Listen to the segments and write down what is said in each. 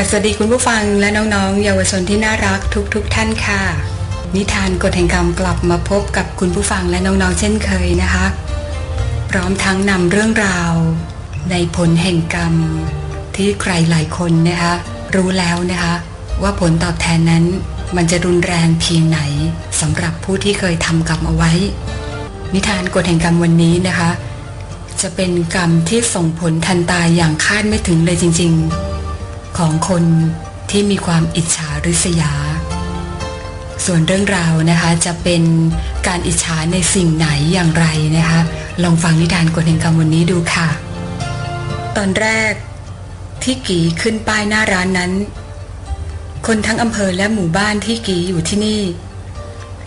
ค่ะสวัสดีคุณผู้ฟังและน้องๆ เยาวชนที่น่ารักทุกๆทท่านค่ะ นิทานกฎแห่งกรรมกลับมาพบกับคุณผู้ฟังและน้องๆ เช่นเคยนะคะ พร้อมทั้งนำเรื่องราว ในผลแห่งกรรม ที่ใครหลายคนนะคะ รู้แล้วนะคะ ว่าผลตอบแทนนั้น มันจะรุนแรงเพียงไหนสำหรับผู้ที่เคยทำกรรมเอาไว้ นิทานกฎแห่งกรรมวันนี้นะคะ จะเป็นกรรมที่ส่งผลทันตายอย่างคาดไม่ถึงเลยจริง ๆ ของคนที่มีความอิจฉาริษยา ส่วนเรื่องราวนะคะจะเป็นการอิจฉาในสิ่งไหนอย่างไรนะคะ ลองฟังนิทานกฎแห่งกรรมวันนี้ดูค่ะ ตอนแรกที่กีขึ้นป้ายหน้าร้านนั้น คนทั้งอำเภอและหมู่บ้านที่กีอยู่ที่นี่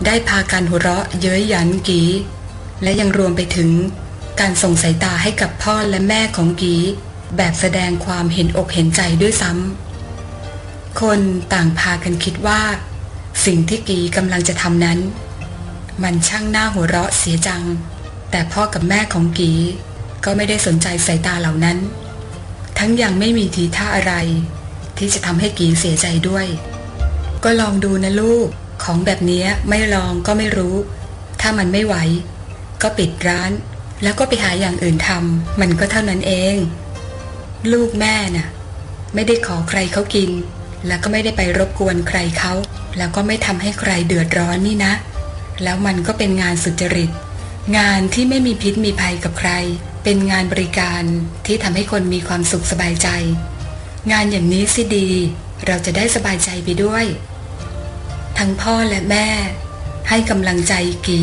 ได้พากันหัวเราะเย้ยหยันกี และยังรวมไปถึงการส่งสายตาให้กับพ่อและแม่ของกี แบบแสดงความเห็นอกเห็นใจด้วยซ้ำคนต่างพากันคิดว่า สิ่งที่กีกำลังจะทำนั้น มันช่างหน้าหัวเราะเสียจัง แต่พ่อกับแม่ของกีก็ไม่ได้สนใจสายตาเหล่านั้น ทั้งยังไม่มีทีท่าอะไร ที่จะทำให้กีเสียใจด้วย ก็ลองดูนะลูกของแบบนี้ไม่ลองก็ไม่รู้ ถ้ามันไม่ไหว ก็ปิดร้าน แล้วก็ไปหาอย่างอื่นทำมันก็เท่านั้นเอง ลูกแม่น่ะ ไม่ได้ขอใครเขากิน แล้วก็ไม่ได้ไปรบกวนใครเขาแล้วก็ไม่ทำให้ใครเดือดร้อนนี่นะ แล้วมันก็เป็นงานสุจริต งานที่ไม่มีพิษมีภัยกับใคร เป็นงานบริการที่ทำให้คนมีความสุขสบายใจ งานอย่างนี้สิดี เราจะได้สบายใจไปด้วย ทั้งพ่อและแม่ ให้กำลังใจกี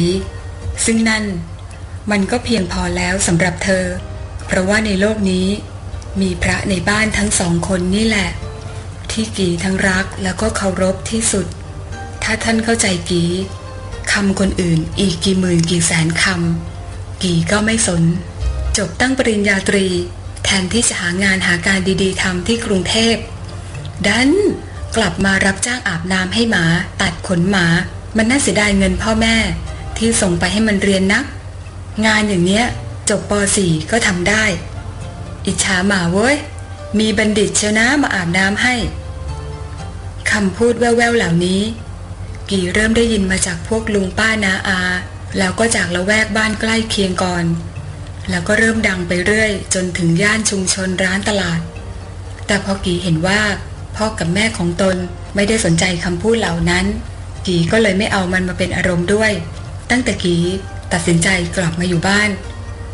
ซึ่งนั่น มันก็เพียงพอแล้วสำหรับเธอ เพราะว่าในโลกนี้ มีพระในบ้านทั้งสองคนนี่แหละ ที่กีทั้งรักแล้วก็เคารพที่สุด ถ้าท่านเข้าใจกีคำคนอื่นอีกกี่หมื่นกี่แสนคำกีก็ไม่สน จบตั้งปริญญาตรี แทนที่จะหางานหาการดีๆทำที่กรุงเทพดันกลับมารับจ้างอาบน้ำให้หมา ตัดขนหมา มันน่าเสียดายเงินพ่อแม่ ที่ส่งไปให้มันเรียนนัก งานอย่างเนี้ยจบป .4 ก็ทำได้ อิจฉาหมาเว้ย มีบัณฑิตเชียวนะมาอาบน้ำให้คำพูดแว่วๆเหล่านี้ กี่เริ่มได้ยินมาจากพวกลุงป้านาอา แล้วก็จากละแวกบ้านใกล้เคียงก่อน แล้วก็เริ่มดังไปเรื่อย จนถึงย่านชุมชนร้านตลาด แต่พอกีเห็นว่าพ่อกับแม่ของตนไม่ได้สนใจคำพูดเหล่านั้น กีก็เลยไม่เอามันมาเป็นอารมณ์ด้วย ตั้งแต่กีตัดสินใจกลับมาอยู่บ้าน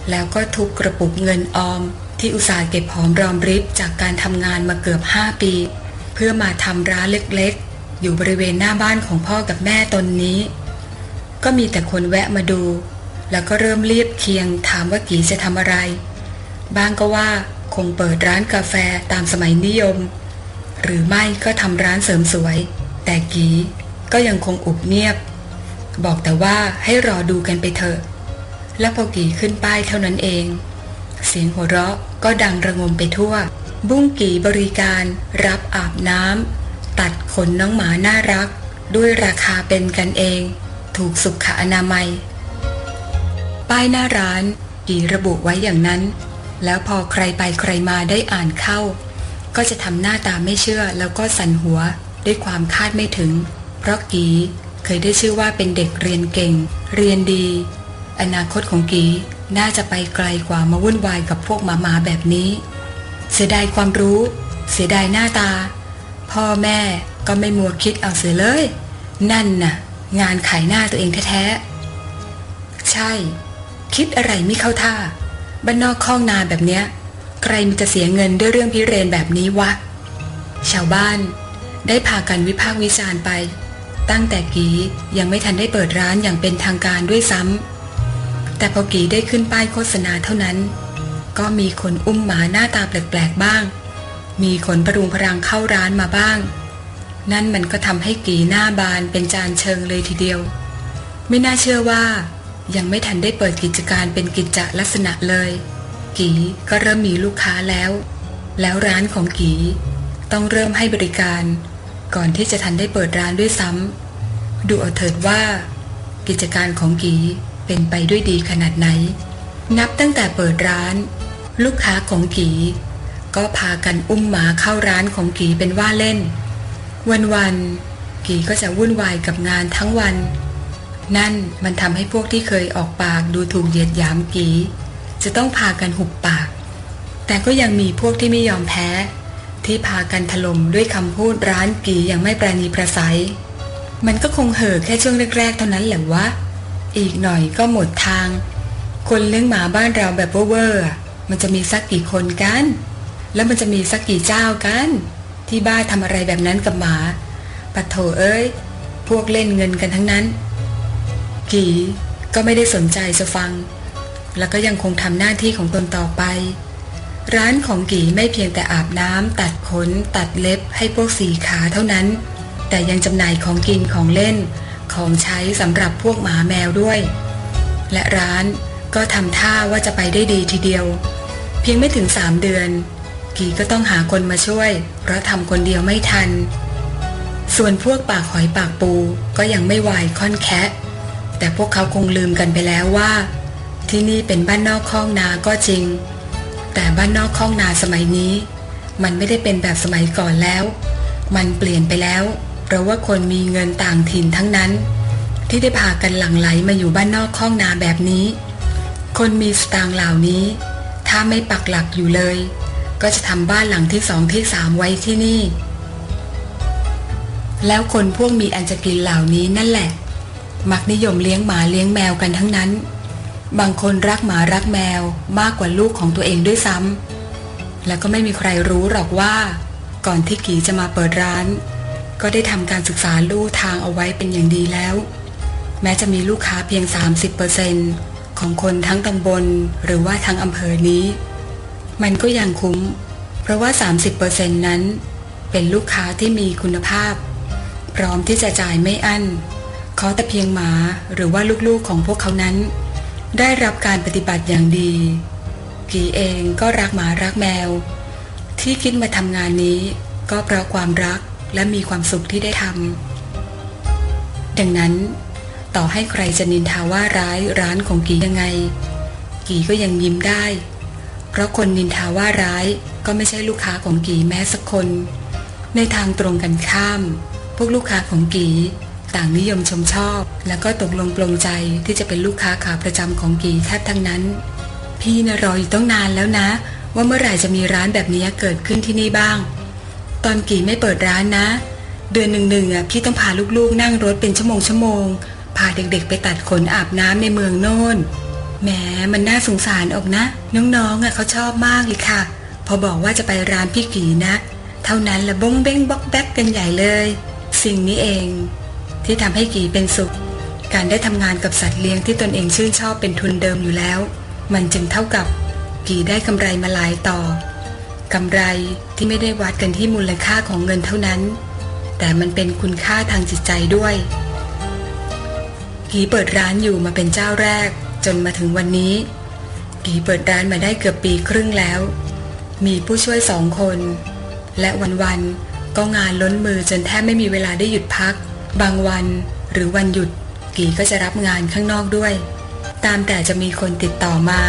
แล้วก็ทุบกระปุกเงินออม ที่อุตส่าห์เก็บหอมรอมริบจากการทำงานมาเกือบ 5 ปี เพื่อมาทำร้านเล็กๆ อยู่บริเวณหน้าบ้านของพ่อกับแม่ตนนี้ ก็มีแต่คนแวะมาดู แล้วก็เริ่มเรียบเคียงถามว่ากีจะทำอะไร บ้างก็ว่าคงเปิดร้านกาแฟตามสมัยนิยม หรือไม่ก็ทำร้านเสริมสวย แต่กีก็ยังคงอุบเงียบ บอกแต่ว่าให้รอดูกันไปเถอะ และพอกีขึ้นป้ายเท่านั้นเอง เสียงหัวเราะก็ดังระงมไปทั่ว บุ้งกีบริการ รับอาบน้ำตัดขนน้องหมาน่ารัก ด้วยราคาเป็นกันเอง ถูกสุขอนามัย ป้ายหน้าร้านกีระบุไว้อย่างนั้น แล้วพอใครไปใครมาได้อ่านเข้า ก็จะทำหน้าตาไม่เชื่อแล้วก็สั่นหัวด้วยความคาดไม่ถึง เพราะกีเคยได้ชื่อว่าเป็นเด็กเรียนเก่ง เรียนดี อนาคตของกี น่าจะไปไกลกว่ามาวุ่นวายกับพวกหมาหมาแบบนี้ เสียดายความรู้ เสียดายหน้าตา พ่อแม่ก็ไม่มัวคิดเอาเสียเลย นั่นน่ะ งานขายหน้าตัวเองแท้ๆ ใช่ คิดอะไรไม่เข้าท่าบ้านนอกคลองนาแบบเนี้ย ใครมันจะเสียเงินด้วยเรื่องพิเรนแบบนี้วะ ชาวบ้านได้พากันวิพากษ์วิจารณ์ไป ตั้งแต่กียังไม่ทันได้เปิดร้านอย่างเป็นทางการด้วยซ้ำ แต่พอกีได้ขึ้นป้ายโฆษณาเท่านั้น ก็มีคนอุ้มหมาหน้าตาแปลกๆบ้าง มีคนพรุงพรังเข้าร้านมาบ้าง นั่นมันก็ทำให้กีหน้าบานเป็นจานเชิงเลยทีเดียว ไม่น่าเชื่อว่า ยังไม่ทันได้เปิดกิจการเป็นกิจจลักษณะเลย กีก็เริ่มมีลูกค้าแล้ว แล้วร้านของกีต้องเริ่มให้บริการ ก่อนที่จะทันได้เปิดร้านด้วยซ้ำดูเอาเถิดว่า กิจการของกี เป็นไปด้วยดีขนาดไหน นับตั้งแต่เปิดร้าน ลูกค้าของกีก็พากันอุ้มหมาเข้าร้านของกีเป็นว่าเล่น วันๆกีก็จะวุ่นวายกับงานทั้งวัน นั่นมันทำให้พวกที่เคยออกปากดูถูกเหยียดหยามกี จะต้องพากันหุบปาก แต่ก็ยังมีพวกที่ไม่ยอมแพ้ ที่พากันถล่มด้วยคำพูดร้านกีอย่างไม่ประนีประสัย มันก็คงเห่อแค่ช่วงแรกๆเท่านั้นแหละวะ อีกหน่อยก็หมดทาง คนเลี้ยงหมาบ้านเราแบบเวอร์มันจะมีสักกี่คนกัน แล้วมันจะมีสักกี่เจ้ากัน ที่บ้านทำอะไรแบบนั้นกับหมาปัดโถเอ้ย พวกเล่นเงินกันทั้งนั้น กี่ก็ไม่ได้สนใจจะฟัง แล้วก็ยังคงทำหน้าที่ของตนต่อไป ร้านของกี่ไม่เพียงแต่อาบน้ำตัดขน ตัดเล็บให้พวกสีขาเท่านั้น แต่ยังจำหน่ายของกินของเล่น ของใช้สำหรับพวกหมาแมวด้วย และร้านก็ทำท่าว่าจะไปได้ดีทีเดียว เพียงไม่ถึงสามเดือน กีก็ต้องหาคนมาช่วย เพราะทำคนเดียวไม่ทัน ส่วนพวกปากหอยปากปูก็ยังไม่วายค่อนแคะ แต่พวกเขาคงลืมกันไปแล้วว่า ที่นี่เป็นบ้านนอกคอกนาก็จริง แต่บ้านนอกคอกนาสมัยนี้ มันไม่ได้เป็นแบบสมัยก่อนแล้ว มันเปลี่ยนไปแล้ว เพราะว่าคนมีเงินต่างถิ่นทั้งนั้น ที่ได้พากันหลั่งไหลมาอยู่บ้านนอกคอกนาแบบนี้ คนมีสตางค์เหล่านี้ ถ้าไม่ปักหลักอยู่เลย ก็จะทำบ้านหลังที่สองที่สามไว้ที่นี่ แล้วคนพวกมีอันจะกินเหล่านี้นั่นแหละ มักนิยมเลี้ยงหมาเลี้ยงแมวกันทั้งนั้น บางคนรักหมารักแมวมากกว่าลูกของตัวเองด้วยซ้ำแล้วก็ไม่มีใครรู้หรอกว่า ก่อนที่กีจะมาเปิดร้าน ก็ได้ทำการศึกษาลู่ทางเอาไว้เป็นอย่างดีแล้ว แม้จะมีลูกค้าเพียง 30%ของคนทั้งตำบลหรือว่าทั้งอำเภอนี้ มันก็ยังคุ้ม เพราะว่า 30%นั้น เป็นลูกค้าที่มีคุณภาพ พร้อมที่จะจ่ายไม่อั้น ขอแต่เพียงหมาหรือว่าลูกๆของพวกเขานั้น ได้รับการปฏิบัติอย่างดี กีเองก็รักหมารักแมว ที่คิดมาทำงานนี้ก็เพราะความรัก และมีความสุขที่ได้ทำดังนั้น ต่อให้ใครจะนินทาว่าร้ายร้านของกียังไง กีก็ยังยิ้มได้ เพราะคนนินทาว่าร้ายก็ไม่ใช่ลูกค้าของกีแม้สักคน ในทางตรงกันข้าม พวกลูกค้าของกีต่างนิยมชมชอบ แล้วก็ตกลงปลงใจที่จะเป็นลูกค้าขาประจำของกีแทบทั้งนั้น พี่นะรออยู่ต้องนานแล้วนะ ว่าเมื่อไหร่จะมีร้านแบบนี้เกิดขึ้นที่นี่บ้าง ตอนกี่ไม่เปิดร้านนะ เดือนหนึ่งๆอะพี่ต้องพาลูกๆ นั่งรถเป็นชั่วโมงชั่วโมง พาเด็กๆ ไปตัดขนอาบน้ำในเมืองโน่นแหมมันน่าสงสารออกนะ น้องๆอะเขาชอบมากเลยค่ะ พอบอกว่าจะไปร้านพี่กีนะ เท่านั้นละบงเบ้งบอกแบกกันใหญ่เลย สิ่งนี้เอง ที่ทำให้กีเป็นสุข การได้ทำงานกับสัตว์เลี้ยงที่ตนเองชื่นชอบเป็นทุนเดิมอยู่แล้ว มันจึงเท่ากับกีได้กำไรมาหลายต่อ กำไรที่ไม่ได้วัดกันที่มูลค่าของเงินเท่านั้น แต่มันเป็นคุณค่าทางจิตใจด้วยกีเปิดร้านอยู่มาเป็นเจ้าแรก จนมาถึงวันนี้กีเปิดร้านมาได้เกือบปีครึ่งแล้ว มีผู้ช่วยสองคน และวันๆก็งานล้นมือจนแทบไม่มีเวลาได้หยุดพัก บางวันหรือวันหยุดกีก็จะรับงานข้างนอกด้วย ตามแต่จะมีคนติดต่อมา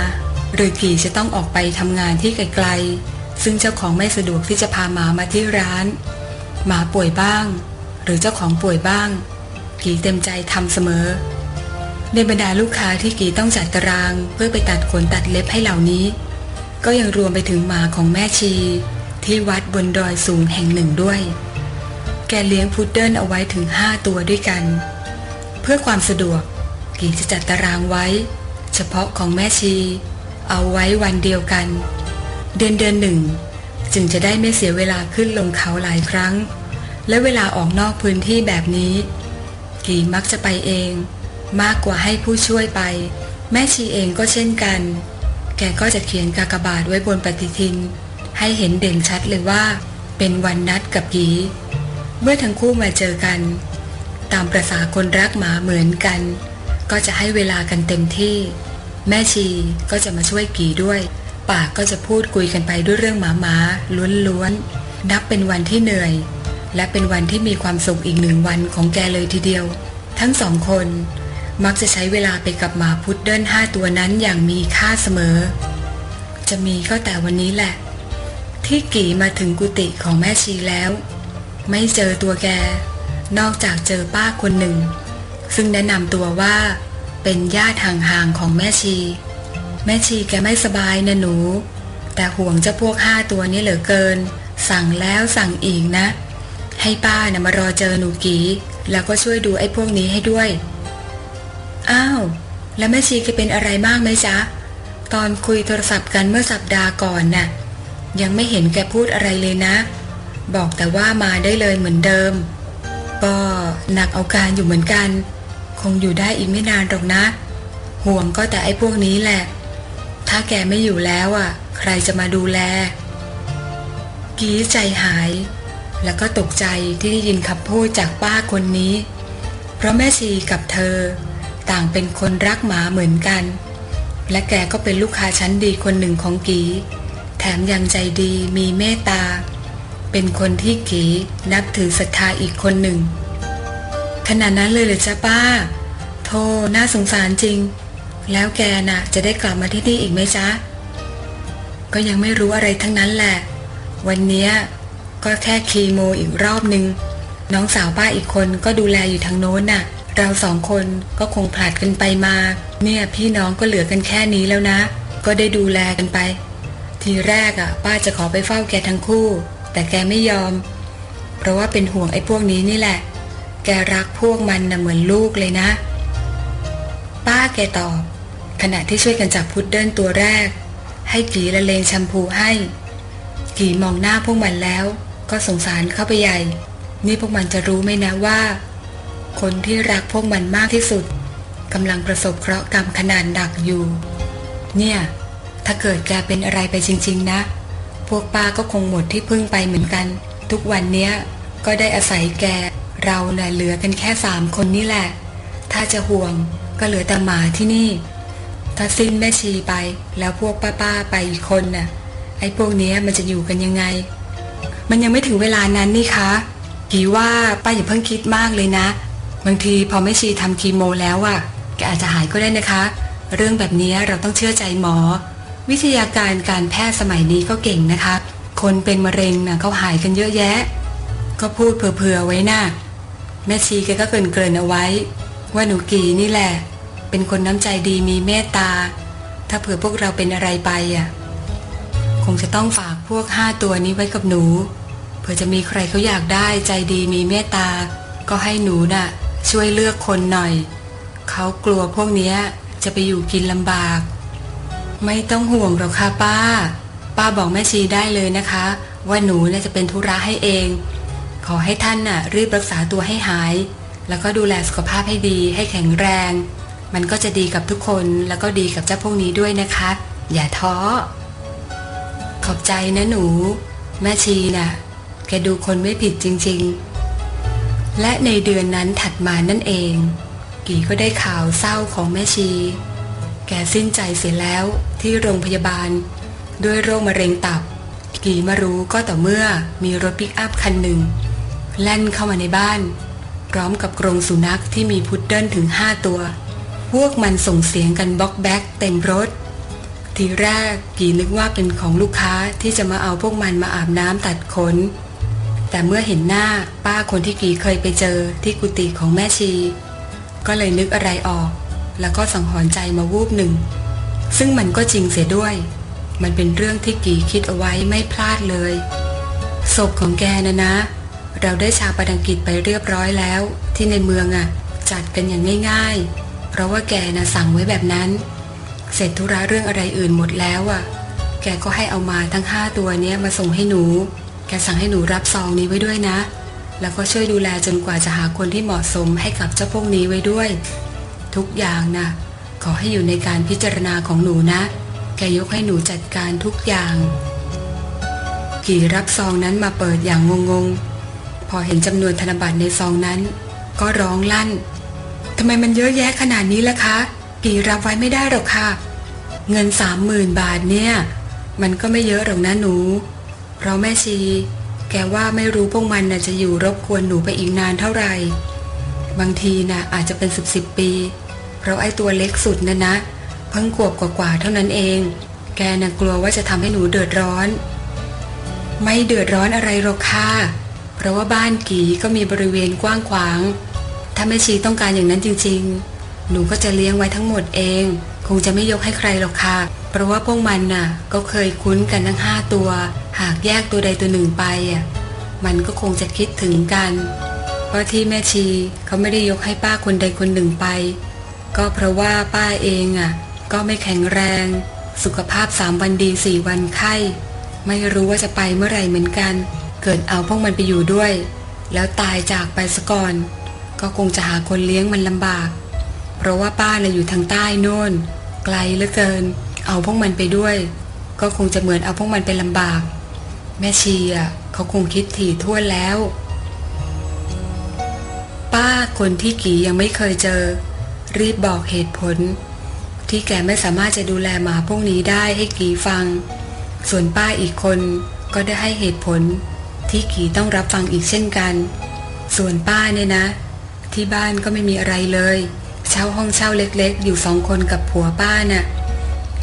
หรือกีจะต้องออกไปทำงานที่ไกลๆ ซึ่งเจ้าของไม่สะดวกที่จะพาหมามาที่ร้าน หมาป่วยบ้าง หรือเจ้าของป่วยบ้าง กีเต็มใจทำเสมอ ในบรรดาลูกค้าที่กีต้องจัดตารางเพื่อไปตัดขนตัดเล็บให้เหล่านี้ ก็ยังรวมไปถึงหมาของแม่ชี ที่วัดบนดอยสูงแห่งหนึ่งด้วย แกเลี้ยงพุดเดิ้ลเอาไว้ถึง5ตัวด้วยกัน เพื่อความสะดวกกีจะจัดตารางไว้ เฉพาะของแม่ชี เอาไว้วันเดียวกัน เดือนเดือนหนึ่ง จึงจะได้ไม่เสียเวลาขึ้นลงเขาหลายครั้ง และเวลาออกนอกพื้นที่แบบนี้ กีมักจะไปเอง มากกว่าให้ผู้ช่วยไป แม่ชีเองก็เช่นกัน แกก็จะเขียนกากบาทไว้บนปฏิทิน ให้เห็นเด่นชัดเลยว่า เป็นวันนัดกับกีเมื่อทั้งคู่มาเจอกัน ตามประษาคนรักหมาเหมือนกัน ก็จะให้เวลากันเต็มที่ แม่ชีก็จะมาช่วยกีด้วย ปากก็จะพูดคุยกันไปด้วยเรื่องหมาหมาล้วนๆนับเป็นวันที่เหนื่อย และเป็นวันที่มีความสุขอีกหนึ่งวันของแกเลยทีเดียว ทั้งสองคนมักจะใช้เวลาไปกับหมาพุดเดิ้ลห้าตัวนั้นอย่างมีค่าเสมอ จะมีก็แต่วันนี้แหละ ที่กี่มาถึงกุฏิของแม่ชีแล้ว ไม่เจอตัวแก นอกจากเจอป้าคนหนึ่ง ซึ่งแนะนำตัวว่าเป็นญาติห่างๆของแม่ชี แม่ชีแกไม่สบายนะหนู แต่ห่วงเจ้าพวกห้าตัวนี้เหลือเกิน สั่งแล้วสั่งอีกนะ ให้ป้านะมารอเจอหนูกีแล้วก็ช่วยดูไอ้พวกนี้ให้ด้วย อ้าว แล้วแม่ชีแกเป็นอะไรมากไหมจ๊ะ ตอนคุยโทรศัพท์กันเมื่อสัปดาห์ก่อนน่ะ ยังไม่เห็นแกพูดอะไรเลยนะ บอกแต่ว่ามาได้เลยเหมือนเดิม ก็หนักเอาการอยู่เหมือนกัน คงอยู่ได้อีกไม่นานหรอกนะ ห่วงก็แต่ไอ้พวกนี้แหละ ถ้าแกไม่อยู่แล้วอะ ใครจะมาดูแล กีใจหาย แล้วก็ตกใจที่ได้ยินคำพูดจากป้าคนนี้ เพราะแม่ชีกับเธอ ต่างเป็นคนรักหมาเหมือนกัน และแกก็เป็นลูกค้าชั้นดีคนหนึ่งของกี แถมยังใจดีมีเมตตา เป็นคนที่กีนับถือศรัทธาอีกคนหนึ่งขนาดนั้นเลยเหรอจ๊ะป้าโธ่น่าสงสารจริง แล้วแกน่ะ จะได้กลับมาที่นี่อีกไหมจ๊ะ ก็ยังไม่รู้อะไรทั้งนั้นแหละ วันเนี้ยก็แค่คีโมอีกรอบหนึ่งน้องสาวป้าอีกคนก็ดูแลอยู่ทางโน้นน่ะ เราสองคนก็คงผลัดกันไปมา เนี่ยพี่น้องก็เหลือกันแค่นี้แล้วนะ ก็ได้ดูแลกันไป ทีแรกอะ ป้าจะขอไปเฝ้าแกทั้งคู่ แต่แกไม่ยอม เพราะว่าเป็นห่วงไอ้พวกนี้นี่แหละ แกรักพวกมันนะเหมือนลูกเลยนะ ป้าแกตอบ ขณะที่ช่วยกันจับพุดเดิ้ลตัวแรก ให้กีละเลงแชมพูให้ กีมองหน้าพวกมันแล้ว ก็สงสารเข้าไปใหญ่ นี่พวกมันจะรู้ไหมนะว่า คนที่รักพวกมันมากที่สุดกำลังประสบเคราะห์กรรมขนาดหนักอยู่ เนี่ย ถ้าเกิดแกเป็นอะไรไปจริง ๆ นะ พวกป้าก็คงหมดที่พึ่งไปเหมือนกัน ทุกวันเนี้ยก็ได้อาศัยแก เราเน่ะเหลือกันแค่สามคนนี่แหละ ถ้าจะห่วงก็เหลือแต่หมาที่นี่ ถ้าสิ้นแม่ชีไป แล้วพวกป้าๆไปอีกคนน่ะ ไอ้พวกเนี้ยมันจะอยู่กันยังไง มันยังไม่ถึงเวลานั้นนี่คะกีว่าป้าอย่าเพิ่งคิดมากเลยนะ บางทีพอแม่ชีทำคีโมแล้วอะแกอาจจะหายก็ได้นะคะ เรื่องแบบนี้เราต้องเชื่อใจหมอ วิทยาการการแพทย์สมัยนี้ก็เก่งนะคะ คนเป็นมะเร็งนะเขาหายกันเยอะแยะ ก็พูดเผื่อๆไว้นะ่ะแม่ชีแกก็เกินเกินเอาไว้ ว่าหนูกีนี่แหละ เป็นคนน้ำใจดีมีเมตตา ถ้าเผื่อพวกเราเป็นอะไรไปอะ คงจะต้องฝากพวกห้าตัวนี้ไว้กับหนู เผื่อจะมีใครเขาอยากได้ใจดีมีเมตตา ก็ให้หนูน่ะ ช่วยเลือกคนหน่อย เขากลัวพวกเนี้ยจะไปอยู่กินลำบาก ไม่ต้องห่วงหรอกค่ะป้า ป้าบอกแม่ชีได้เลยนะคะ ว่าหนูน่ะจะเป็นธุระให้เอง ขอให้ท่านน่ะ รีบรักษาตัวให้หาย แล้วก็ดูแลสุขภาพให้ดีให้แข็งแรง มันก็จะดีกับทุกคนแล้วก็ดีกับเจ้าพวกนี้ด้วยนะคะ อย่าท้อ ขอบใจนะหนู แม่ชีน่ะ แกดูคนไม่ผิดจริง ๆ และในเดือนนั้นถัดมานั่นเอง กีก็ได้ข่าวเศร้าของแม่ชี แกสิ้นใจเสียแล้วที่โรงพยาบาล ด้วยโรคมะเร็งตับ กีมารู้ก็ต่อเมื่อมีรถปิกอัพคันหนึ่ง แล่นเข้ามาในบ้าน พร้อมกับกรงสุนัขที่มีพุดเดิ้ลถึงห้าตัว พวกมันส่งเสียงกันบล็อกแบ็กเต็มรถ ทีแรกกีนึกว่าเป็นของลูกค้าที่จะมาเอาพวกมันมาอาบน้ำตัดขน แต่เมื่อเห็นหน้าป้าคนที่กีเคยไปเจอที่กุฏิของแม่ชี ก็เลยนึกอะไรออก แล้วก็สังหรณ์ใจมาวูบหนึ่ง ซึ่งมันก็จริงเสียด้วย มันเป็นเรื่องที่กีคิดเอาไว้ไม่พลาดเลยศพของแกนะนะ เราได้ชาปนกิจไปเรียบร้อยแล้ว ที่ในเมืองอะ่ะ จัดกันอย่างง่ายๆ ราะว่าแกนะสั่งไว้แบบนั้น เสร็จธุระเรื่องอะไรอื่นหมดแล้วอะ่ะ แกก็ให้เอามาทั้งห้าตัวเนี้ยมาส่งให้หนู แกสั่งให้หนูรับซองนี้ไว้ด้วยนะ แล้วก็ช่วยดูแลจนกว่าจะหาคนที่เหมาะสมให้กับเจ้าพวกนี้ไว้ด้วย ทุกอย่างนะขอให้อยู่ในการพิจารณาของหนูนะ แกยกให้หนูจัดการทุกอย่าง กี่รับซองนั้นมาเปิดอย่างงงๆ พอเห็นจำนวนธนบัตรในซองนั้น ก็ร้องลั่น ทำไมมันเยอะแยะขนาดนี้ล่ะคะ กี่รับไว้ไม่ได้หรอกค่ะ เงินสามหมื่นบาทเนี่ย มันก็ไม่เยอะหรอกนะหนูเพราะแม่ชี แกว่าไม่รู้พวกมันน่ะจะอยู่รบกวนหนูไปอีกนานเท่าไหร่ บางทีนะอาจจะเป็นสิบสิบปี เพราะไอ้ตัวเล็กสุดนะนะ เพิ่งขวบกว่าๆเท่านั้นเอง แกน่ะกลัวว่าจะทำให้หนูเดือดร้อน ไม่เดือดร้อนอะไรหรอกค่ะ เพราะว่าบ้านกีก็มีบริเวณกว้างขวาง ถ้าแม่ชีต้องการอย่างนั้นจริง ๆ หนูก็จะเลี้ยงไว้ทั้งหมดเอง คงจะไม่ยกให้ใครหรอกค่ะ เพราะว่าพวกมันน่ะ ก็เคยคุ้นกันทั้งห้าตัว หากแยกตัวใดตัวหนึ่งไปอะ มันก็คงจะคิดถึงกัน เพราะที่แม่ชีเขาไม่ได้ยกให้ป้าคนใดคนหนึ่งไป ก็เพราะว่าป้าเองอะ ก็ไม่แข็งแรง สุขภาพสามวันดีสี่วันไข้ ไม่รู้ว่าจะไปเมื่อไหร่เหมือนกัน เกิดเอาพวกมันไปอยู่ด้วย แล้วตายจากไปซะก่อน ก็คงจะหาคนเลี้ยงมันลำบาก เพราะว่าป้าน่ะอยู่ทางใต้โน่น ไกลเหลือเกิน เอาพวกมันไปด้วย ก็คงจะเหมือนเอาพวกมันไปลำบาก แม่ชีอะเขาคงคิดถี่ถ้วนแล้ว ป้าคนที่กียังไม่เคยเจอ รีบบอกเหตุผล ที่แกไม่สามารถจะดูแลหมาพวกนี้ได้ให้กีฟัง ส่วนป้าอีกคนก็ได้ให้เหตุผลที่กีต้องรับฟังอีกเช่นกัน ส่วนป้าเนี่ยนะ ที่บ้านก็ไม่มีอะไรเลย เช่าห้องเช่าเล็กๆ อยู่สองคนกับผัวป้าน่ะ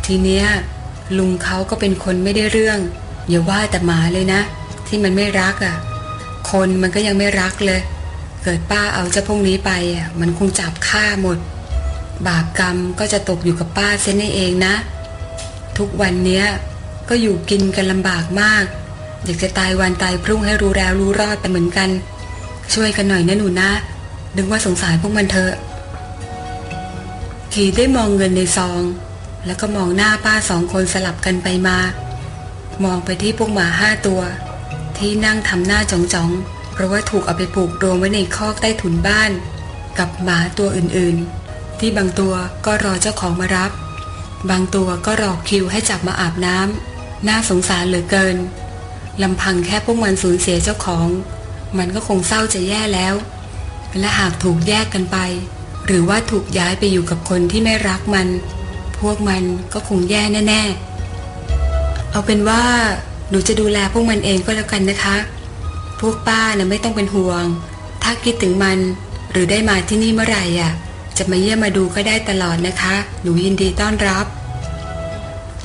ทีเนี้ยลุงเขาก็เป็นคนไม่ได้เรื่อง อย่าว่าแต่หมาเลยนะ ที่มันไม่รักอะ่ะ คนมันก็ยังไม่รักเลย เกิดป้าเอาเจ้าพวกนี้ไปอะมันคงจับฆ่าหมด บาปกรรมก็จะตกอยู่กับป้าเส้นเองนะ ทุกวันเนี้ยก็อยู่กินกันลำบากมาก อยากจะตายวันตายพรุ่งให้รู้แล้วรู้รอดไปเหมือนกัน ช่วยกันหน่อยนะหนูนะ นึกว่าสงสารพวกมันเถอะขีได้มองเงินในซอง แล้วก็มองหน้าป้าสองคนสลับกันไปมา มองไปที่พวกหมาห้าตัว ที่นั่งทำหน้าจ้องๆเพราะว่าถูกเอาไปผูกรวมไว้ในคอกใต้ถุนบ้าน กับหมาตัวอื่นๆ ที่บางตัวก็รอเจ้าของมารับ บางตัวก็รอคิวให้จับมาอาบน้ำน่าสงสารเหลือเกินลำพังแค่พวกมันสูญเสียเจ้าของ มันก็คงเศร้าจะแย่แล้ว และหากถูกแยกกันไป หรือว่าถูกย้ายไปอยู่กับคนที่ไม่รักมัน พวกมันก็คงแย่แน่ ๆ เอาเป็นว่าหนูจะดูแลพวกมันเองก็แล้วกันนะคะ พวกป้านะไม่ต้องเป็นห่วง ถ้าคิดถึงมันหรือได้มาที่นี่เมื่อไหร่อะ จะมาเยี่ยมมาดูก็ได้ตลอดนะคะ หนูยินดีต้อนรับ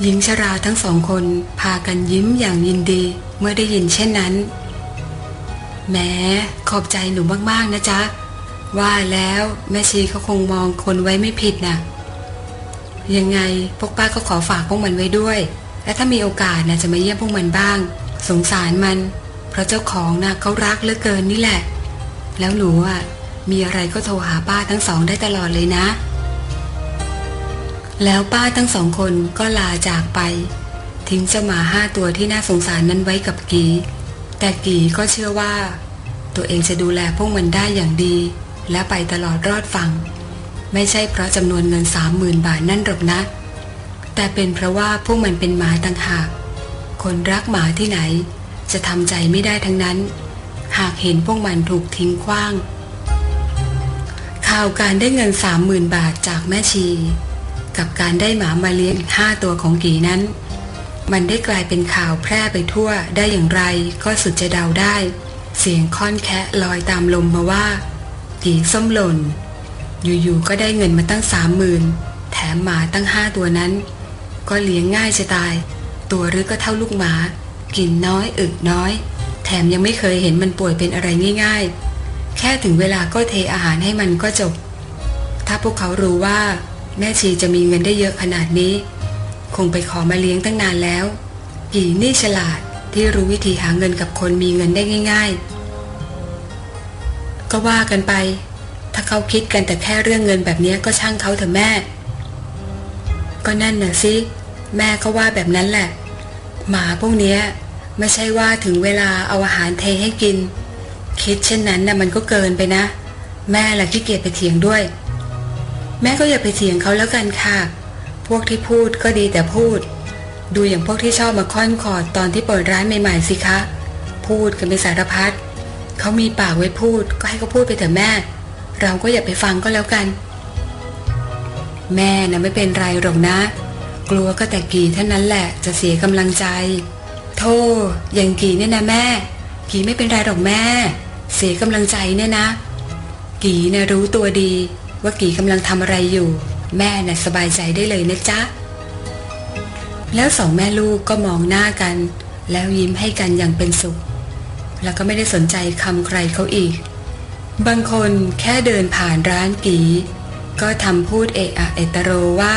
หญิงชราทั้งสองคนพากันยิ้มอย่างยินดีเมื่อได้ยินเช่นนั้น แม้ขอบใจหนูมากๆนะจ๊ะ ว่าแล้วแม่ชีเขาคงมองคนไว้ไม่ผิดนะยังไงพวกป้าก็ขอฝากพวกมันไว้ด้วย และถ้ามีโอกาสนะจะมาเยี่ยมพวกมันบ้าง สงสารมัน เพราะเจ้าของนะเขารักเหลือเกินนี่แหละ แล้วหนูอะมีอะไรก็โทรหาป้าทั้งสองได้ตลอดเลยนะ แล้วป้าทั้งสองคนก็ลาจากไป ทิ้งเจ้าหมาห้าตัวที่น่าสงสารนั้นไว้กับกี แต่กีก็เชื่อว่า ตัวเองจะดูแลพวกมันได้อย่างดี และไปตลอดรอดฝั่งไม่ใช่เพราะจำนวนเงินสามหมื่นบาทนั่นหรอกนะ แต่เป็นเพราะว่าพวกมันเป็นหมาต่างหาก คนรักหมาที่ไหน จะทำใจไม่ได้ทั้งนั้น หากเห็นพวกมันถูกทิ้งขว้าง ข่าวการได้เงินสามหมื่นบาทจากแม่ชี กับการได้หมามาเลี้ยงห้าตัวของกีนั้น มันได้กลายเป็นข่าวแพร่ไปทั่วได้อย่างไรก็สุดจะเดาได้ เสียงค่อนแคะลอยตามลมมาว่ากีส้มหล่น อยู่ๆก็ได้เงินมาตั้งสามหมื่นแถมหมาตั้งห้าตัวนั้น ก็เลี้ยงง่ายจะตาย ตัวรือก็เท่าลูกหมา กินน้อยอึน้อย แถมยังไม่เคยเห็นมันป่วยเป็นอะไรง่าย ๆ แค่ถึงเวลาก็เทอาหารให้มันก็จบ ถ้าพวกเขารู้ว่า แม่ชีจะมีเงินได้เยอะขนาดนี้ คงไปขอมาเลี้ยงตั้งนานแล้วกี่นี่ฉลาดที่รู้วิธีหาเงินกับคนมีเงินได้ง่าย ๆ ก็ว่ากันไป ถ้าเขาคิดกันแต่แค่เรื่องเงินแบบนี้ก็ช่างเขาเถอะแม่ ก็นั่นน่ะสิแม่ก็ว่าแบบนั้นแหละ หมาพวกนี้ไม่ใช่ว่าถึงเวลาเอาอาหารเทให้กิน คิดเช่นนั้นน่ะมันก็เกินไปนะ แม่ละขี้เกียจไปเถียงด้วย แม่ก็อย่าไปเถียงเขาแล้วกันค่ะ พวกที่พูดก็ดีแต่พูด ดูอย่างพวกที่ชอบมาค่อนคอดตอนที่เปิดร้านใหม่ๆสิคะ พูดกันเป็นสารพัดเขามีปากไว้พูดก็ให้เขาพูดไปเถอะแม่ เราก็อย่าไปฟังก็แล้วกัน แม่นะไม่เป็นไรหรอกนะ กลัวก็แต่กีเท่านั้นแหละจะเสียกำลังใจโธ่อย่างกีเนี่ยนะแม่ กีไม่เป็นไรหรอกแม่ เสียกำลังใจเนี่ยนะ กีนะรู้ตัวดีว่ากีกำลังทำอะไรอยู่ แม่น่ะสบายใจได้เลยนะจ๊ะ แล้วสองแม่ลูกก็มองหน้ากัน แล้วยิ้มให้กันอย่างเป็นสุข แล้วก็ไม่ได้สนใจคำใครเขาอีก บางคนแค่เดินผ่านร้านกีก็ทำพูดเอะอะเอตโรว่า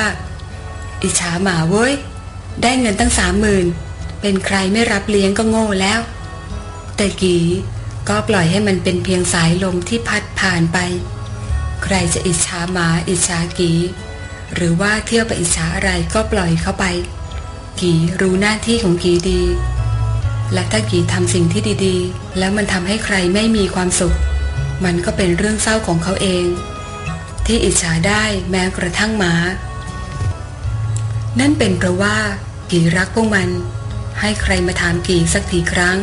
อิจฉาหมาเว้ย ได้เงินตั้งสามหมื่นเป็นใครไม่รับเลี้ยงก็โง่แล้ว แต่กีก็ปล่อยให้มันเป็นเพียงสายลมที่พัดผ่านไป ใครจะอิจฉาหมาอิจฉากีหรือว่าเที่ยวไปอิจฉาอะไรก็ปล่อยเข้าไป กีรู้หน้าที่ของกีดี และถ้ากีทำสิ่งที่ดีๆ แล้วมันทำให้ใครไม่มีความสุข มันก็เป็นเรื่องเศร้าของเขาเอง ที่อิจฉาได้แม้กระทั่งหมา นั่นเป็นเพราะว่า กีรักพวกมัน ให้ใครมาถามกีสักทีครั้ง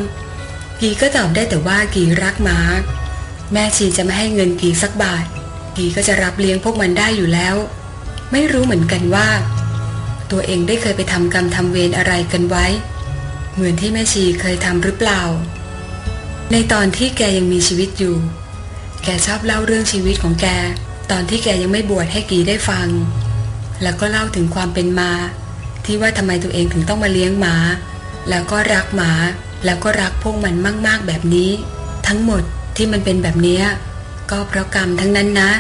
กีก็ตอบได้แต่ว่ากีรักหมา แม่ชีจะไม่ให้เงินกีสักบาท กีก็จะรับเลี้ยงพวกมันได้อยู่แล้ว ไม่รู้เหมือนกันว่า ตัวเองได้เคยไปทำกรรมทำเวรอะไรกันไว้ เหมือนที่แม่ชีเคยทำหรือเปล่า ในตอนที่แกยังมีชีวิตอยู่ แกชอบเล่าเรื่องชีวิตของแก ตอนที่แกยังไม่บวชให้กีได้ฟัง แล้วก็เล่าถึงความเป็นมา ที่ว่าทำไมตัวเองถึงต้องมาเลี้ยงหมา แล้วก็รักหมา แล้วก็รักพวกมันมาก ๆแบบนี้ ทั้งหมดที่มันเป็นแบบเนี้ย ก็เพราะกรรมทั้งนั้นนะ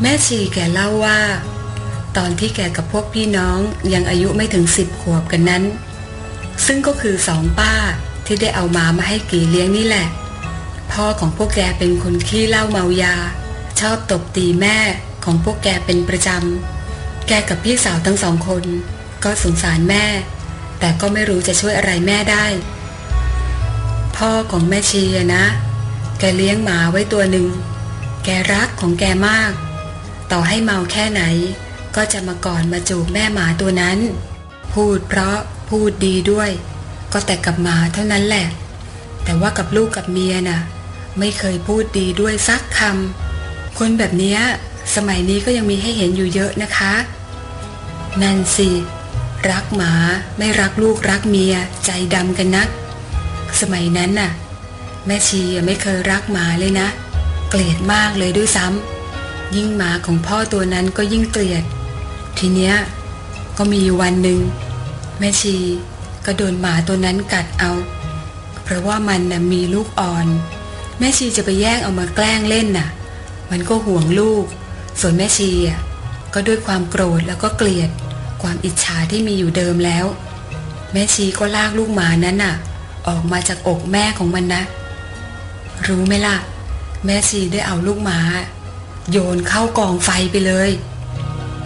แม่ชีแกเล่าว่า ตอนที่แกกับพวกพี่น้องยังอายุไม่ถึงสิบขวบกันนั้น ซึ่งก็คือสองป้าที่ได้เอามามาให้กีเลี้ยงนี่แหละ พ่อของพวกแกเป็นคนขี้เล้าเมายา ชอบตบตีแม่ของพวกแกเป็นประจำ แกกับพี่สาวทั้งสองคน ก็สงสารแม่ แต่ก็ไม่รู้จะช่วยอะไรแม่ได้ พ่อของแม่ชีนะ แกเลี้ยงหมาไว้ตัวหนึ่ง แกรักของแกมาก ต่อให้เมาแค่ไหน ก็จะมาก่อดมาจูบแม่หมาตัวนั้น พูดเพราะพูดดีด้วย ก็แต่กับหมาเท่านั้นแหละ แต่ว่ากับลูกกับเมียน่ะ ไม่เคยพูดดีด้วยสักคำคนแบบนี้สมัยนี้ก็ยังมีให้เห็นอยู่เยอะนะคะ นั่นสิ รักหมาไม่รักลูกรักเมียใจดำกันนัก สมัยนั้นน่ะ แม่ชีไม่เคยรักหมาเลยนะ เกลียดมากเลยด้วยซ้ำยิ่งหมาของพ่อตัวนั้นก็ยิ่งเกลียด ทีเนี้ยก็มีวันหนึ่งแม่ชีก็โดนหมาตัวนั้นกัดเอา เพราะว่ามันน่ะมีลูกอ่อน แม่ชีจะไปแย่งเอามาแกล้งเล่นน่ะ มันก็ห่วงลูก ส่วนแม่ชีอะก็ด้วยความโกรธแล้วก็เกลียด ความอิจฉาที่มีอยู่เดิมแล้ว แม่ชีก็ลากลูกหมานั้นน่ะ ออกมาจากอกแม่ของมันนะ รู้ไหมล่ะ แม่ชีได้เอาลูกหมาโยนเข้ากองไฟไปเลย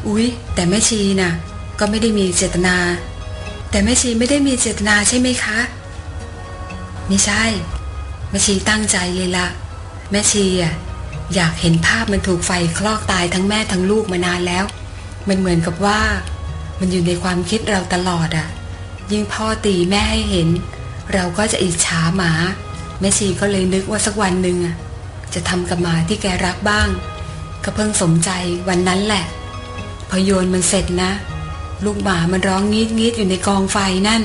อุ๊ย แต่แม่ชีน่ะ ก็ไม่ได้มีเจตนา แต่แม่ชีไม่ได้มีเจตนาใช่ไหมคะ ไม่ใช่ แม่ชีตั้งใจเลยละแม่ชีอะอยากเห็นภาพมันถูกไฟคลอกตายทั้งแม่ทั้งลูกมานานแล้ว มันเหมือนกับว่า มันอยู่ในความคิดเราตลอดอะ ยิ่งพ่อตีแม่ให้เห็น เราก็จะอิจฉาหมา แม่ชีก็เลยนึกว่าสักวันหนึ่งจะทำกับหมาที่แกรักบ้าง ก็เพิ่งสมใจวันนั้นแหละ พอโยนมันเสร็จนะ ลูกหมามันร้องงีดงีดอยู่ในกองไฟนั่น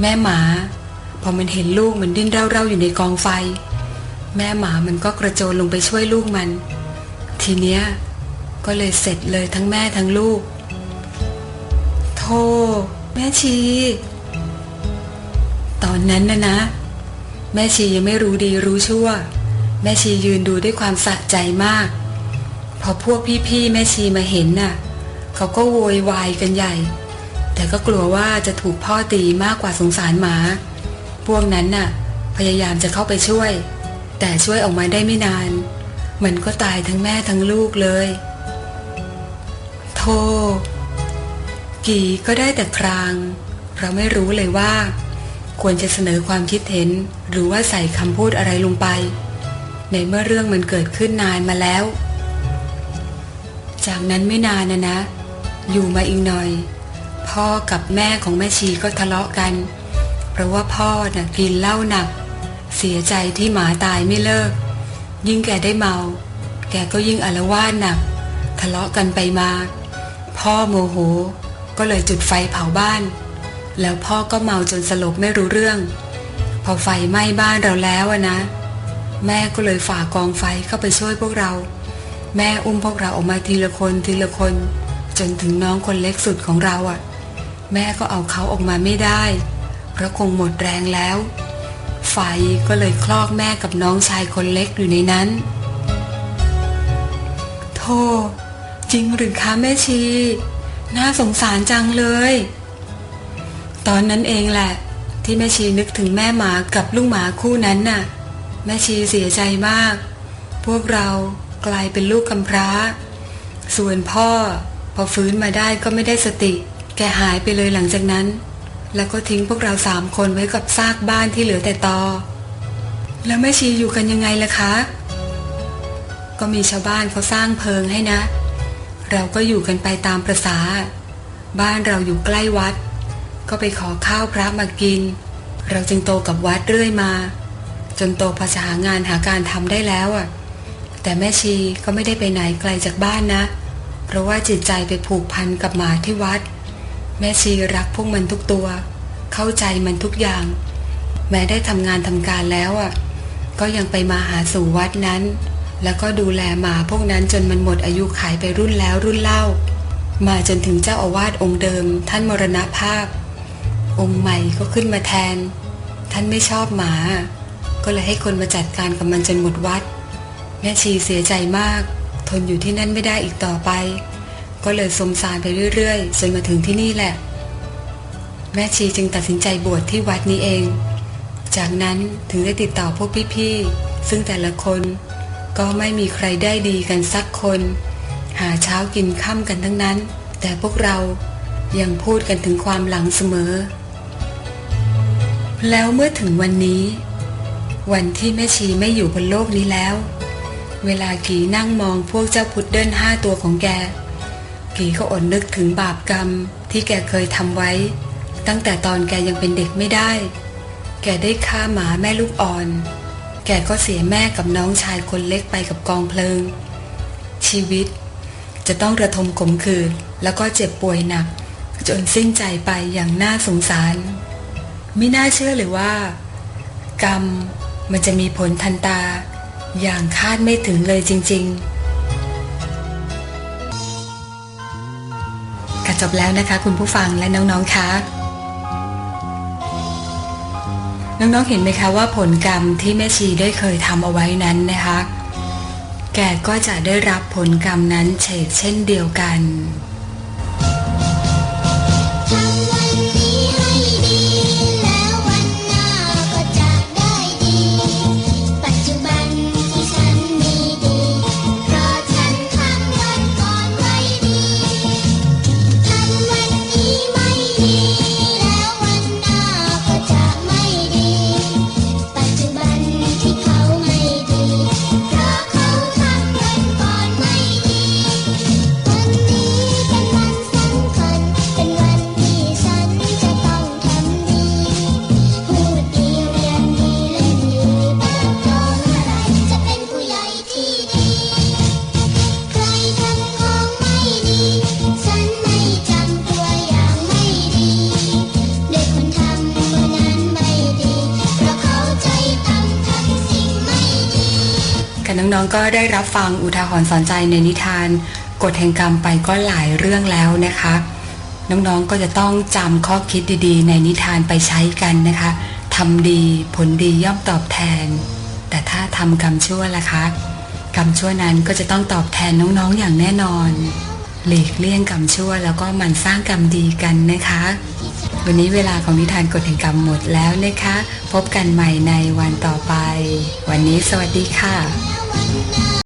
แม่หมา พอมันเห็นลูกมันดิ้นเร่าๆอยู่ในกองไฟ แม่หมามันก็กระโจนลงไปช่วยลูกมัน ทีเนี้ยก็เลยเสร็จเลยทั้งแม่ทั้งลูกโธ่แม่ชี ตอนนั้นนะนะ แม่ชียังไม่รู้ดีรู้ชั่ว แม่ชียืนดูด้วยความสะใจมาก พอพวกพี่ๆแม่ชีมาเห็นน่ะ เขาก็โวยวายกันใหญ่ แต่ก็กลัวว่าจะถูกพ่อตีมากกว่าสงสารหมา พวกนั้นน่ะ พยายามจะเข้าไปช่วย แต่ช่วยออกมาได้ไม่นาน มันก็ตายทั้งแม่ทั้งลูกเลยโธ่กีก็ได้แต่คราง เราไม่รู้เลยว่า ควรจะเสนอความคิดเห็น หรือว่าใส่คำพูดอะไรลงไป ในเมื่อเรื่องมันเกิดขึ้นนานมาแล้ว จากนั้นไม่นานนะนะ อยู่มาอีกหน่อย พ่อกับแม่ของแม่ชีก็ทะเลาะกัน เพราะว่าพ่อน่ะกินเหล้าหนัก เสียใจที่หมาตายไม่เลิก ยิ่งแกได้เมา แกก็ยิ่งอาละวาดหนัก ทะเลาะกันไปมา พ่อโมโห ก็เลยจุดไฟเผาบ้าน แล้วพ่อก็เมาจนสลบไม่รู้เรื่อง พอไฟไหม้บ้านเราแล้วนะ แม่ก็เลยฝ่ากองไฟเข้าไปช่วยพวกเรา แม่อุ้มพวกเราออกมาทีละคนทีละคน จนถึงน้องคนเล็กสุดของเราอะ่ะ แม่ก็เอาเขาออกมาไม่ได้ เพเพราะคงหมดแรงแล้ว ไฟก็เลยคลอกแม่กับน้องชายคนเล็กอยู่ในนั้นโธ่จริงหรือคะแม่ชี น่าสงสารจังเลย ตอนนั้นเองแหละ ที่แม่ชีนึกถึงแม่หมากับลูกหมาคู่นั้นน่ะ แม่ชีเสียใจมาก พวกเรากลายเป็นลูกกำพร้า ส่วนพ่อพอฟื้นมาได้ก็ไม่ได้สติ แกหายไปเลยหลังจากนั้น แล้วก็ทิ้งพวกเราสามคนไว้กับซากบ้านที่เหลือแต่ตอ แล้วแม่ชีอยู่กันยังไงล่ะคะ ก็มีชาวบ้านเขาสร้างเพิงให้นะ เราก็อยู่กันไปตามประษา บ้านเราอยู่ใกล้วัด ก็ไปขอข้าวพระมากิน เราจึงโตกับวัดเรื่อยมา จนโตพอจะหางานหาการทำได้แล้วอะ แต่แม่ชีก็ไม่ได้ไปไหนไกลจากบ้านนะ เพราะว่าจิตใจไปผูกพันกับหมาที่วัด แม่ชีรักพวกมันทุกตัว เข้าใจมันทุกอย่าง แม้ได้ทำงานทำการแล้วอะ ก็ยังไปมาหาสู่วัดนั้น แล้วก็ดูแลหมาพวกนั้นจนมันหมดอายุขายไปรุ่นแล้วรุ่นเล่า มาจนถึงเจ้าอาวาสองค์เดิม ท่านมรณภาพ องค์ใหม่ก็ขึ้นมาแทน ท่านไม่ชอบหมา ก็เลยให้คนมาจัดการกับมันจนหมดวัด แม่ชีเสียใจมาก ทนอยู่ที่นั่นไม่ได้อีกต่อไป ก็เลยสมสารไปเรื่อยๆจนมาถึงที่นี่แหละ แม่ชีจึงตัดสินใจบวชที่วัดนี้เอง จากนั้นถึงได้ติดต่อพวกพี่ๆซึ่งแต่ละคนก็ไม่มีใครได้ดีกันสักคน หาเช้ากินค่ำกันทั้งนั้น แต่พวกเรายังพูดกันถึงความหลังเสมอ แล้วเมื่อถึงวันนี้ วันที่แม่ชีไม่อยู่บนโลกนี้แล้ว เวลากีนั่งมองพวกเจ้าพุดเดิ้ลห้าตัวของแก กีก็อดนึกถึงบาปกรรมที่แกเคยทำไว้ ตั้งแต่ตอนแกยังเป็นเด็กไม่ได้ แกได้ฆ่าหมาแม่ลูกอ่อน แกก็เสียแม่กับน้องชายคนเล็กไปกับกองเพลิง ชีวิตจะต้องระทมขมขื่นแล้วก็เจ็บป่วยหนัก จนสิ้นใจไปอย่างน่าสงสาร ไม่น่าเชื่อเลยว่า กรรมมันจะมีผลทันตา อย่างคาดไม่ถึงเลยจริง ๆกจบแล้วนะคะ คุณผู้ฟังและน้องๆคะน้องๆเห็นไหมคะว่าผลกรรมที่แม่ชีได้เคยทำเอาไว้นั้นนะคะ แกก็จะได้รับผลกรรมนั้นเฉกเช่นเดียวกัน น้องๆก็ได้รับฟังอุทาหรณ์สอนใจในนิทานกฎแห่งกรรมไปก็หลายเรื่องแล้วนะคะ น้องๆก็จะต้องจำข้อคิดดีๆ ในนิทานไปใช้กันนะคะทำดีผลดีย่อมตอบแทน แต่ถ้าทำกรรมชั่วล่ะคะ กรรมชั่วนั้นก็จะต้องตอบแทนน้องๆอย่างแน่นอน หลีกเลี่ยงกรรมชั่วแล้วก็มันสร้างกรรมดีกันนะคะ วันนี้เวลาของนิทานกฎแห่งกรรมหมดแล้วนะคะ พบกันใหม่ในวันต่อไป วันนี้สวัสดีค่ะ now.